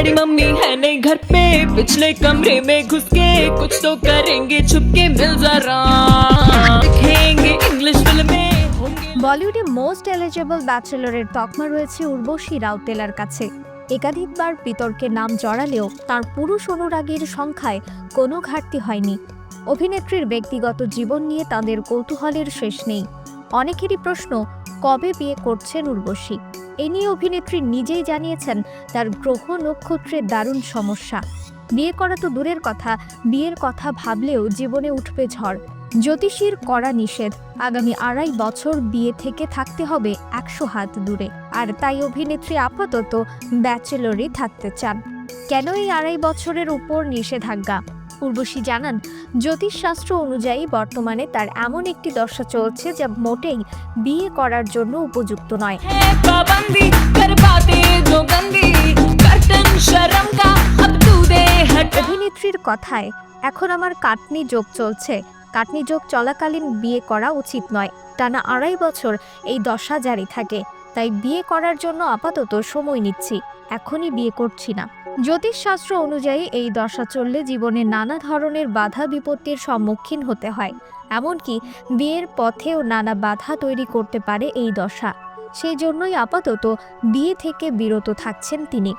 Daddy mummy है नहीं घर पे पिछले कमरे में घुस के कुछ तो करेंगे छुप के मिल जरा देखेंगे इंग्लिश फिल्में होंगे বলিউডে মোস্ট এলিজেবল ব্যাচেলরের তকমা রয়েছে উর্বশী রাউতেলার কাছে একাধিকবার বিতর্কে নাম জড়ালেও তার পুরুষ অনুরাগীর সংখ্যায় কোনো ঘাটতি হয়নি অভিনেত্রীর ব্যক্তিগত জীবন নিয়ে তাদের কৌতূহলের শেষ নেই অনেকেরই প্রশ্ন কবে বিয়ে করছেন উর্বশী এ নিয়ে অভিনেত্রী নিজেই জানিয়েছেন, তার গ্রহ নক্ষত্রের দারুণ সমস্যা। বিয়ে করা তো দূরের কথা, বিয়ের কথা ভাবলেও জীবনে উঠবে ঝড়। জ্যোতিষীর করা নিষেধ, আগামী আড়াই বছর বিয়ে থেকে থাকতে হবে একশো হাত দূরে। আর তাই অভিনেত্রী আপাতত ব্যাচেলরই থাকতে চান। কেন এই আড়াই বছরের উপর নিষেধাজ্ঞা? উর্বশী জানান জ্যোতিষশাস্ত্র অনুযায়ী বর্তমানে তার এমন একটি দশা চলছে যা মোটেই বিয়ে করার জন্য উপযুক্ত নয়। অভিনেত্রীর কথায় এখন আমার কাটনি যোগ চলছে। কাটনি যোগ চলাকালীন বিয়ে করা উচিত নয়। টানা আড়াই বছর এই দশা জারি থাকে। তাই বিয়ে করার জন্য আপাতত সময় নিচ্ছি। এখনই বিয়ে করছি না। জ্যোতিষশাস্ত্র অনুযায়ী এই দশা চললে জীবনে নানা ধরনের বাধা বিপত্তির সম্মুখীন হতে হয়। এমনকি বিয়ের পথেও নানা বাধা তৈরি করতে পারে এই দশা। সেই জন্যই আপাতত বিয়ে থেকে বিরত থাকছেন তিনি।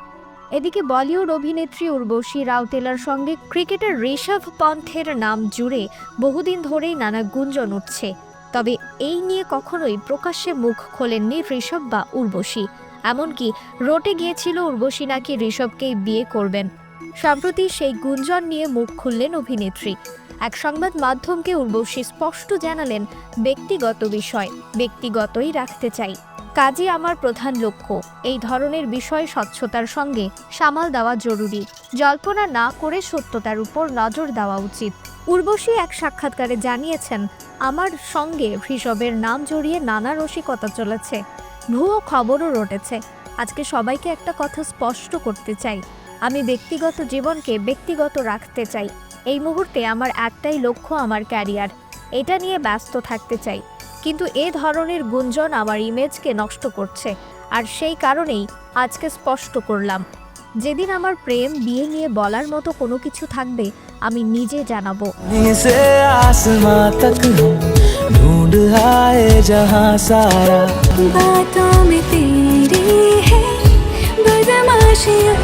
এদিকে বলিউড অভিনেত্রী উর্বশী রাউতেলার সঙ্গে ক্রিকেটার ঋষভ পন্থের নাম জুড়ে বহুদিন ধরেই নানা গুঞ্জন উঠছে। তবে এই নিয়ে কখনোই প্রকাশ্যে মুখ খোলেননি ঋষভ বা উর্বশী। এমনকি রোটে গিয়েছিল উর্বশী নাকি ঋষভকেই বিয়ে করবেন। সম্প্রতি সেই গুঞ্জন নিয়ে মুখ খুললেন অভিনেত্রী। এক সংবাদ মাধ্যমকে উর্বশী স্পষ্ট জানালেন, ব্যক্তিগত বিষয়, ব্যক্তিগতই রাখতে চাই। কাজই আমার প্রধান লক্ষ্য। এই ধরনের বিষয় স্বচ্ছতার সঙ্গে সামাল দেওয়া জরুরি। জল্পনা না করে সত্যতার উপর নজর দেওয়া উচিত। উর্বশী এক সাক্ষাৎকারে জানিয়েছেন, আমার সঙ্গে ঋষভের নাম জড়িয়ে নানা রসিকতা চলেছে। ভুয়ো খবরও রটেছে। আজকে সবাইকে একটা কথা স্পষ্ট করতে চাই। আমি ব্যক্তিগত জীবনকে ব্যক্তিগত রাখতে চাই। এই মুহূর্তে আমার একটাই লক্ষ্য আমার ক্যারিয়ার। এটা নিয়ে ব্যস্ত থাকতে চাই। কিন্তু এ ধরনের গুঞ্জন আমার ইমেজকে নষ্ট করছে। আর সেই কারণেই আজকে স্পষ্ট করলাম। যেদিন আমার প্রেম বিয়ে নিয়ে বলার মতো কোনো কিছু থাকবে, আমি নিজে জানাব। ढूंढ आए जहाँ सारा। बातों में तेरी है बदमाशिया।